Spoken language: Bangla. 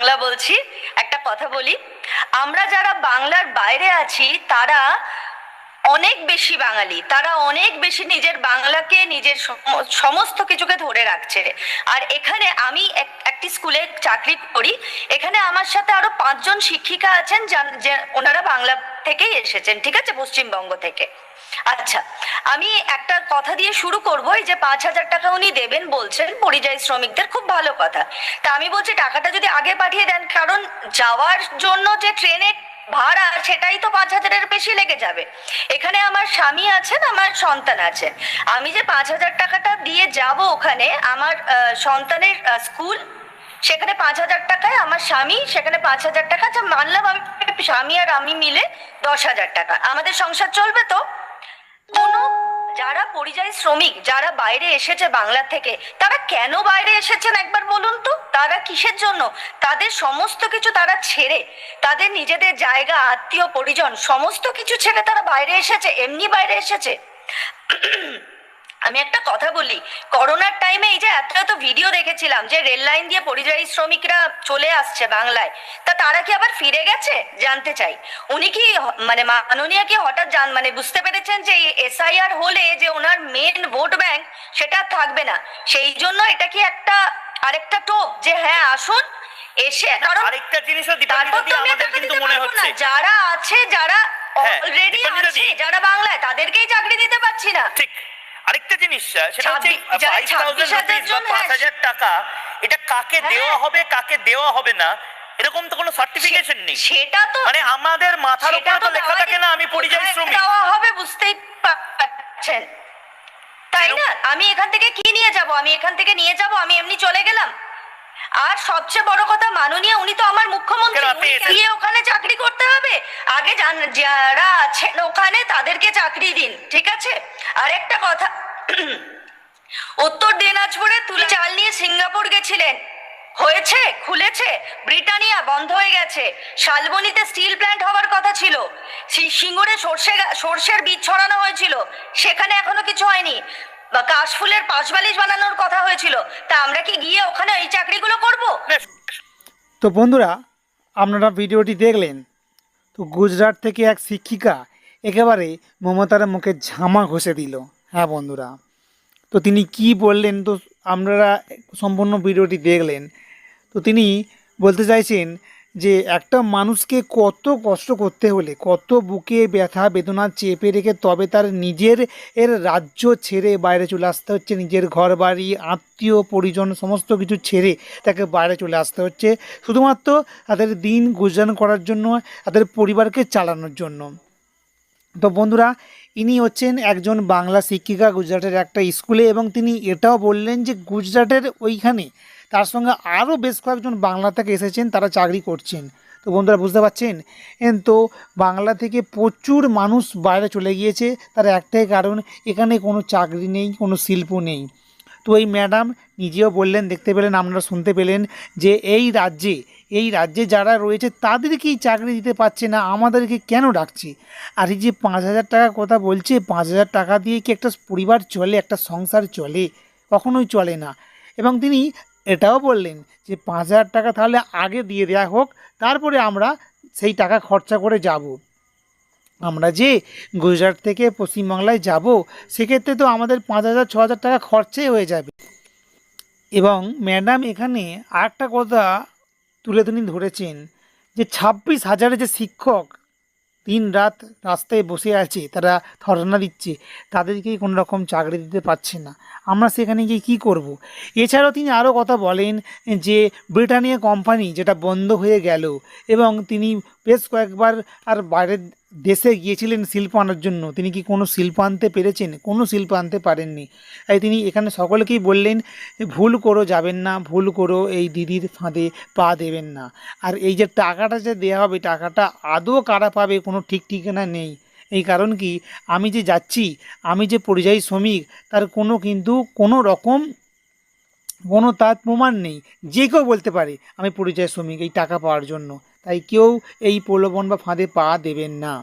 বাংলা বলছি, একটা কথা বলি। আমরা যারা বাংলার বাইরে আছি, তারা অনেক বেশি বাঙালি। তারা অনেক বেশি নিজের বাংলাকে, নিজের সমস্ত কিছুকে ধরে রাখছে। আর এখানে আমি এক- একটি স্কুলে চাকরি করি। এখানে আমার সাথে আরও পাঁচজন শিক্ষিকা আছেন যে, ওনারা বাংলা থেকেই এসেছেন, ঠিক আছে? পশ্চিমবঙ্গ থেকে। আচ্ছা আমি একটা কথা দিয়ে শুরু করব, এই যে পাঁচ হাজার টাকা উনি দেবেন বলছেন, পরিযায়ী শ্রমিকদের, খুব ভালো কথা। তা আমি বলছি, টাকাটা যদি আগে পাঠিয়ে দেন, কারণ যাওয়ার জন্য যে ট্রেনে ভাড়া, সেটাই তো পাঁচ হাজারের বেশি লেগে যাবে। এখানে আমার স্বামী আছেন, আমার সন্তান আছে আমি যে পাঁচ হাজার টাকাটা দিয়ে যাব ওখানে, আমার সন্তানের স্কুল, সেখানে পাঁচ হাজার টাকায় আমার স্বামী, সেখানে পাঁচ হাজার টাকা আচ্ছা মানলাম আমি, স্বামী আর আমি মিলে দশ হাজার টাকা। আমাদের সংসার চলবে তো? কোনো? যারা পরিযায়ী শ্রমিক, যারা বাইরে এসেছে বাংলা থেকে, তারা কেন বাইরে এসেছেন একবার বলুন তো? তারা কিসের জন্য? তাদের সমস্ত কিছু তারা ছেড়ে, তাদের নিজেদের জায়গা, আত্মীয়, পরিজন, সমস্ত কিছু ছেড়ে তারা বাইরে এসেছে, এমনি বাইরে এসেছে। আমি একটা কথা বলি করোনার টাইমে এই যে এত এত ভিডিও দেখেছিলাম যে রেল লাইন দিয়ে পরিযায়ী শ্রমিকরা চলে আসছে বাংলায় তা তারা কি আবার ফিরে গেছে? জানতে চাই। উনি কি মানে মাননীয় কি হঠাৎ জান মানে বুঝতে পেরেছেন যে এসআইআর হলে যে ওনার মেন ভোট ব্যাংক সেটা থাকবে না? সেই জন্য এটা কি একটা আরেকটা টোপ যে হ্যাঁ আসুন এসে কারণ আরেকটা জিনিসও আমাদের কিন্তু মনে হচ্ছে। যারা আছে যারা হ্যাঁ, অলরেডি আছে যারা বাংলায় তাদেরকেই চাকরি দিতে পারছি না। ঠিক। আরেকটা জিনিস সেটা হচ্ছে ফাইভ থাউজেন্ড বা পাঁচ হ্যাঁ, হাজার টাকা এটা কাকে হ্যাঁ। দেওয়া হবে কাকে দেওয়া হবে না এরকম তো কোনো সার্টিফিকেশন নেই। সেটা তো মানে আমাদের মাথার উপর তো লেখা থাকে না আমি পরিযায়ী শ্রমিক। দেওয়া হবে বুঝতেই পারছেন। তাই না? আমি এখান থেকে কি নিয়ে যাব? আমি এখান থেকে নিয়ে যাব আমি এমনি চলে গেলাম? আর সবচেয়ে বড় কথা মাননীয় উনি তো আমার মুখ্যমন্ত্রী। গিয়ে ওখানে চাকরি করতে হবে। আগে যারা আছেন ওখানে তাদেরকে চাকরি দিন ঠিক আছে? আর একটা কথা উত্তর দিনাজপুরে তুলে চাল নিয়ে সিঙ্গাপুর গেছিলেন। হয়েছে খুলেছে ব্রিটানিয়া বন্ধ হয়ে গেছে। শালবনিতে স্টিল প্ল্যান্ট হওয়ার কথা ছিল। সিঙ্গুরে সর্ষে সর্ষের বীজ ছড়ানো হয়েছিল। সেখানে এখনও কিছু হয়নি। বা কাশফুলের পাশবালিশ বানানোর কথা হয়েছিল। তা আমরা কি গিয়ে ওখানে এই চাকরিগুলো করব? তো বন্ধুরা, আপনারা ভিডিওটি দেখলেন। তো গুজরাট থেকে এক শিক্ষিকা একেবারে মমতার মুখে ঝামা ঘষে দিল। হ্যাঁ বন্ধুরা, তো তিনি কি বললেন? তো আপনারা সম্পূর্ণ ভিডিওটি দেখলেন। তো তিনি বলতে চাইছেন যে একটা মানুষকে কত কষ্ট করতে হলে, কত বুকে ব্যথা, বেদনা চেপে রেখে তবে তার নিজের এর রাজ্য ছেড়ে বাইরে চলে আসতে হচ্ছে। নিজের ঘর বাড়ি আত্মীয়, পরিজন সমস্ত কিছু ছেড়ে তাকে বাইরে চলে আসতে হচ্ছে। শুধুমাত্র তাদের দিন গুজরান করার জন্য, তাদের পরিবারকে চালানোর জন্য। তো বন্ধুরা, ইনি হচ্ছেন একজন বাংলা শিক্ষিকা গুজরাটের একটা স্কুলে এবং তিনি এটাও বললেন যে গুজরাটের ওইখানে তার সঙ্গে আরও বেশ কয়েকজন বাংলা থেকে এসেছেন, তারা চাকরি করছেন। তো বন্ধুরা, বুঝতে পারছেন? তো বাংলা থেকে প্রচুর মানুষ বাইরে চলে গিয়েছে, তার একটাই কারণ, এখানে কোনো চাকরি নেই, কোনো শিল্প নেই। তো এই ম্যাডাম নিজেও বললেন, দেখতে পেলেন, আপনারা শুনতে পেলেন যে এই রাজ্যে এই রাজ্যে যারা রয়েছে, তাদেরকেই চাকরি দিতে পারছে না, আমাদেরকে কেন ডাকছে? আর এই যে পাঁচ হাজার টাকা কথা বলছে, পাঁচ হাজার টাকা দিয়ে কি একটা পরিবার চলে, একটা সংসার চলে? কখনোই চলে না। এবং তিনি এটাও বললেন যে পাঁচ হাজার টাকা তাহলে আগে দিয়ে দেওয়া হোক, তারপরে আমরা সেই টাকা খরচা করে যাব। আমরা যে গুজরাট থেকে পশ্চিমবাংলায় যাব, সেক্ষেত্রে তো আমাদের পাঁচ হাজার, ছ হাজার টাকা খরচাই হয়ে যাবে। এবং ম্যাডাম এখানে আরেকটা কথা তুলে তিনি ধরেছেন যে ছাব্বিশ হাজারের যে শিক্ষক দিন রাত রাস্তায় বসে আছে, তারা ধর্ণা দিচ্ছে তাদেরকে কোনো রকম চাকরি দিতে পারছে না আমরা সেখানে গিয়ে কী করব। এছাড়াও তিনি আরও কথা বলেন যে, ব্রিটানিয়া কোম্পানি যেটা বন্ধ হয়ে গেল এবং তিনি বেশ কয়েকবার আর বাইরের দেশে গিয়েছিলেন শিল্প আনার জন্য। তিনি কি কোনো শিল্প আনতে পেরেছেন? কোনো শিল্প আনতে পারেননি। তাই তিনি এখানে সকলকেই বললেন, ভুল করো, যাবেন না। ভুল করো, এই দিদির ফাঁদে পা দেবেন না। আর এই যে টাকাটা যে দেওয়া হবে, টাকাটা আদৌ কারা পাবে কোনো ঠিক ঠিকানা নেই। এই কারণ কি? আমি যে যাচ্ছি, আমি যে পরিযায়ী শ্রমিক, তার কোনো কিন্তু কোনো রকম কোনো তার প্রমাণ নেই। যে কেউ বলতে পারে, আমি পরিযায়ী শ্রমিক, এই টাকা পাওয়ার জন্য। তাই কেউ এই প্রলোভন বা ফাঁদে পা দেবেন না।